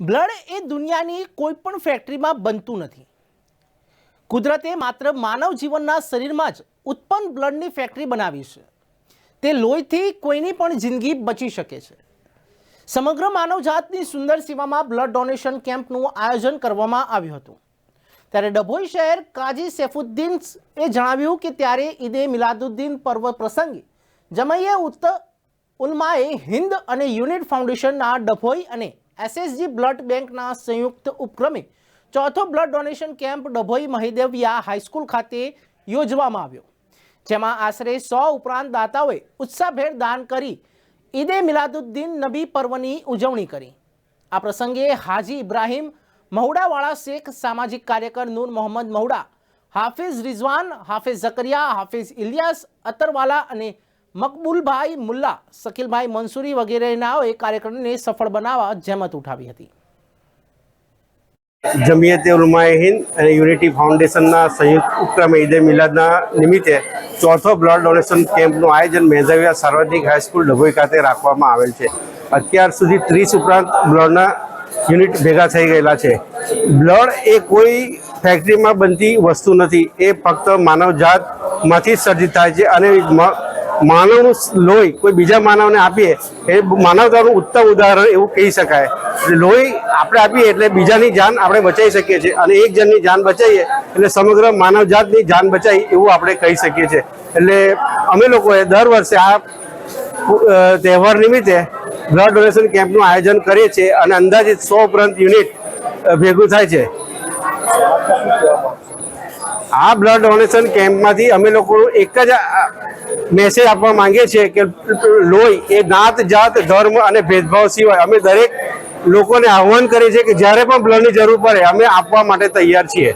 Blood એ દુનિયાની કોઈ પણ ફેક્ટરીમાં બનતું નથી. કુદરતે માત્ર માનવ જીવનના શરીરમાં જ ઉત્પન્ન બ્લડની ફેક્ટરી બનાવી છે. તે લોહીથી કોઈની પણ જિંદગી બચી શકે છે. સમગ્ર માનવજાતની સુંદર સેવામાં બ્લડ ડોનેશન કેમ્પનું આયોજન કરવામાં આવ્યું હતું. ત્યારે ડભોઈ શહેર કાજી સૈફુદ્દીન એ જણાવ્યું કે ત્યારે ઈદે મિલાદુદ્દીન પર્વ પ્રસંગે જમૈયે ઉત્ત ઉલમાએ હિન્દ અને યુનિટ ફાઉન્ડેશનના ડભોઈ અને એસએસજી બ્લડ બેંકના સંયુક્ત ઉપક્રમે ચોથો blood donation camp Dabhoi Mahidevia high school ખાતે યોજવામાં આવ્યો. જેમાં આશરે સો ઉપરાંત દાતાઓએ ઉત્સાહભેર દાન કરી ઈદે મિલાદુદ્દીન નબી પર્વની ઉજવણી કરી. આ પ્રસંગે હાજી ઇબ્રાહીમ મહુડાવાળા શેખ, સામાજિક કાર્યકર નૂર મોહમ્મદ મહુડા, હાફિઝ રિઝવાન, હાફિઝ ઝકરિયા, હાફિઝ ઇલિયાસ અતરવાલા અને મકબૂલભાઈ મુલ્લા શકીલભાઈ મંસૂરી વગેરેનાઓએ કાર્યક્રમને સફળ બનાવવા જહેમત ઉઠાવી હતી. જમિયત ઉલમાએ હિન્દ અને યુનિટી ફાઉન્ડેશનના સંયુક્ત ઉપક્રમે ઈદે મિલાદના નિમિત્તે ચોથો બ્લડ ડોનેશન કેમ્પનું આયોજન મેઝાવિયા સાર્વજનિક હાઈસ્કૂલ ડભોઈ ખાતે રાખવામાં આવેલ છે. અત્યાર સુધી ત્રીસ ઉપરાંત બ્લડના યુનિટ ભેગા થઈ ગયેલા છે. બ્લડ એ કોઈ ફેક્ટરીમાં બનતી વસ્તુ નથી. એ ફક્ત માનવજાતમાંથી જ સર્જિત થાય છે અને માનવનું લોહી, કોઈ બીજા માનવને આપીએ, એ માનવતાનું ઉત્તમ ઉદાહરણ એવું કહી શકાય. લોહી આપણે આપીએ એટલે બીજાની જાન આપણે બચાવી શકીએ છીએ અને એક જણની જાન બચાવીએ એટલે સમગ્ર માનવજાતની જાન બચાવી એવું આપણે કહી શકીએ છીએ. એટલે અમે લોકોએ દર વર્ષે આ તહેવાર નિમિત્તે બ્લડ ડોનેશન કેમ્પનું આયોજન કરીએ છીએ અને અંદાજિત સો ઉપરાંત યુનિટ ભેગું થાય છે. આ બ્લડ ડોનેશન કેમ્પમાંથી અમે લોકો એક જ મેસેજ આપવા માંગીએ છીએ કે લોહી એ નાત, જાત, ધર્મ અને ભેદભાવ સિવાય અમે દરેક લોકોને આહ્વાન કરીએ છીએ કે જ્યારે પણ બ્લડની જરૂર પડે, અમે આપવા માટે તૈયાર છીએ.